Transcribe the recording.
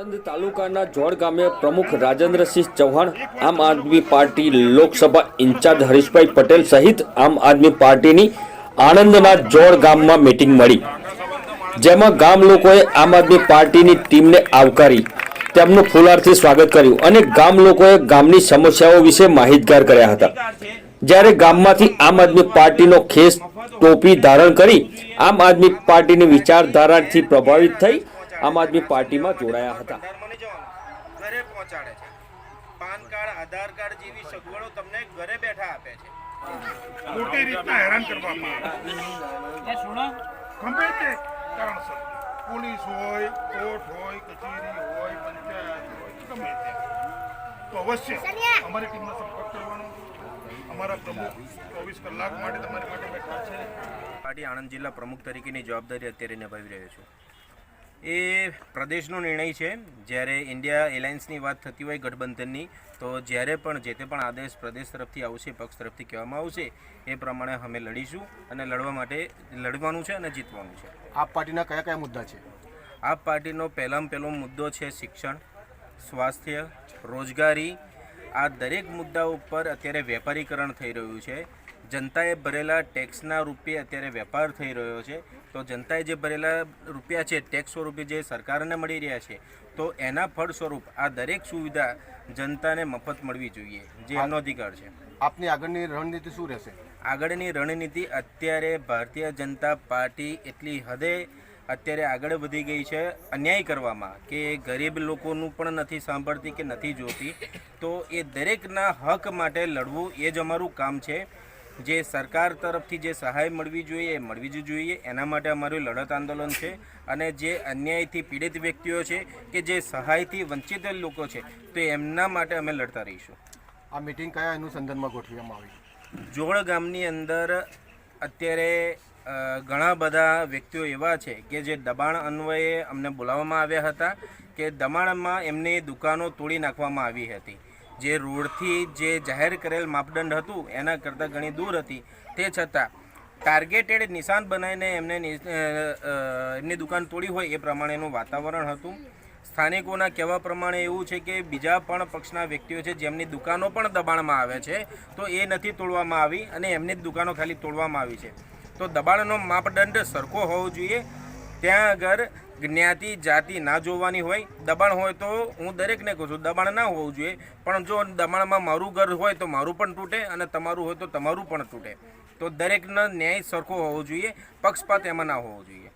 તાલુકાના જોડ ગામે પ્રમુખ રાજેન્દ્રસિંહ ચૌહાણ, આમ આદમી પાર્ટી લોકસભા ઇન્ચાર્જ હરીશભાઈ પટેલ સહિત આમ આદમી પાર્ટીની આણંદના જોડ ગામમાં મીટિંગ મળી. જેમાં ગામ લોકોએ આમ આદમી પાર્ટીની ટીમને આવકારી, તેમનું ફુલારથી સ્વાગત કર્યું અને ગામ લોકોએ ગામની સમસ્યાઓ વિશે માહિતગાર કર્યા હતા. જ્યારે ગામમાંથી આમ આદમી પાર્ટીનો ખેસ ટોપી ધારણ કરી, આમ આદમી પાર્ટીની વિચારધારાથી પ્રભાવિત થઈ આમ આદમી પાર્ટીમાં જોડાયા હતા. ઘરે પહોંચાડે છે. પાન કાર્ડ આધાર કાર્ડ જેવી સગવડો તમને ઘરે બેઠા આપે છે. મોટી રીતના હેરાન કરવામાં આવે. ગમે તે કારણસર. પોલીસ હોય કોર્ટ હોય કચેરી હોય પંચાયત હોય ગમે તે તો અવશ્ય અમારી ટીમનો સંપર્ક કરવાનો. અમારા પ્રમુખ ચોવીસ કલાક માટે તમારી માટે બેઠા છે. પાર્ટી આણંદ જિલ્લા પ્રમુખ તરીકેની જવાબદારી અત્યારે નિભાવી રહ્યો છું. એ પ્રદેશનો નિર્ણય છે. જ્યારે ઇન્ડિયા એલાયન્સની વાત થતી હોય ગઠબંધનની તો જ્યારે પણ જે તે પણ આદેશ પ્રદેશ તરફથી આવશે પક્ષ તરફથી કહેવામાં આવશે એ પ્રમાણે અમે લડીશું અને લડવા માટે લડવાનું છે અને જીતવાનું છે. આપ પાર્ટીના કયા કયા મુદ્દા છે? આપ પાર્ટીનો પહેલામાં પહેલો મુદ્દો છે શિક્ષણ સ્વાસ્થ્ય રોજગારી. આ દરેક મુદ્દા ઉપર અત્યારે વેપારીકરણ થઈ રહ્યું છે. જનતાએ ભરેલા ટેક્સના રૂપે અત્યારે વેપાર થઈ રહ્યો છે. તો જનતાએ જે ભરેલા રૂપિયા છે ટેક્સ સ્વરૂપે જે સરકારને મળી રહ્યા છે તો એના ફળ સ્વરૂપ આ દરેક સુવિધા જનતાને મફત મળવી જોઈએ. જે એમનો અધિકાર છે. આપની આગળની રણનીતિ શું રહેશે? આગળની રણનીતિ અત્યારે ભારતીય જનતા પાર્ટી એટલી હદે અત્યારે આગળ વધી ગઈ છે અન્યાય કરવામાં કે ગરીબ લોકોનું પણ નથી સાંભળતી કે નથી જોતી. તો એ દરેકના હક માટે લડવું એ જ અમારું કામ છે. જે સરકાર તરફથી જે સહાય મળવી જોઈએ એ મળવી જ જોઈએ. એના માટે અમારું લડત આંદોલન છે અને જે અન્યાયથી પીડિત વ્યક્તિઓ છે કે જે સહાયથી વંચિત લોકો છે તો એમના માટે અમે લડતા રહીશું. આ મિટિંગ કયા અનુસંધાનમાં ગોઠવવામાં આવી? જોડ ગામની અંદર અત્યારે ઘણા બધા વ્યક્તિઓ એવા છે કે જે દબાણ અન્વયે અમને બોલાવવામાં આવ્યા હતા કે દબાણમાં એમની દુકાનો તોડી નાખવામાં આવી હતી. જે રોડથી જે જાહેર કરેલ માપદંડ હતું, એના કરતાં ઘણી દૂર હતી. તે છતાં ટાર્ગેટેડ નિશાન બનાવીને એમને એમની દુકાન તોડી હોય એ પ્રમાણેનું વાતાવરણ હતું. સ્થાનિકોના કહેવા પ્રમાણે એવું છે કે બીજા પણ પક્ષના વ્યક્તિઓ છે, જેમની દુકાનો પણ દબાણમાં આવે છે, તો એ નથી તોડવામાં આવી અને એમની જ દુકાનો ખાલી તોડવામાં આવી છે. તો દબાણનો માપદંડ સરખો હોવો જોઈએ. ત્યાં આગળ જ્ઞાતિ જાતિ ના જોવાની હોય, દબાણ હોય તો હું દરેકને કહું છું, દબાણ ના હોવું જોઈએ. પણ જો દબાણમાં મારું ઘર હોય તો મારું પણ તૂટે અને તમારું હોય તો તમારું પણ તૂટે. તો દરેકનો ન્યાય સરખો હોવો જોઈએ, પક્ષપાત એમાં ના હોવો જોઈએ.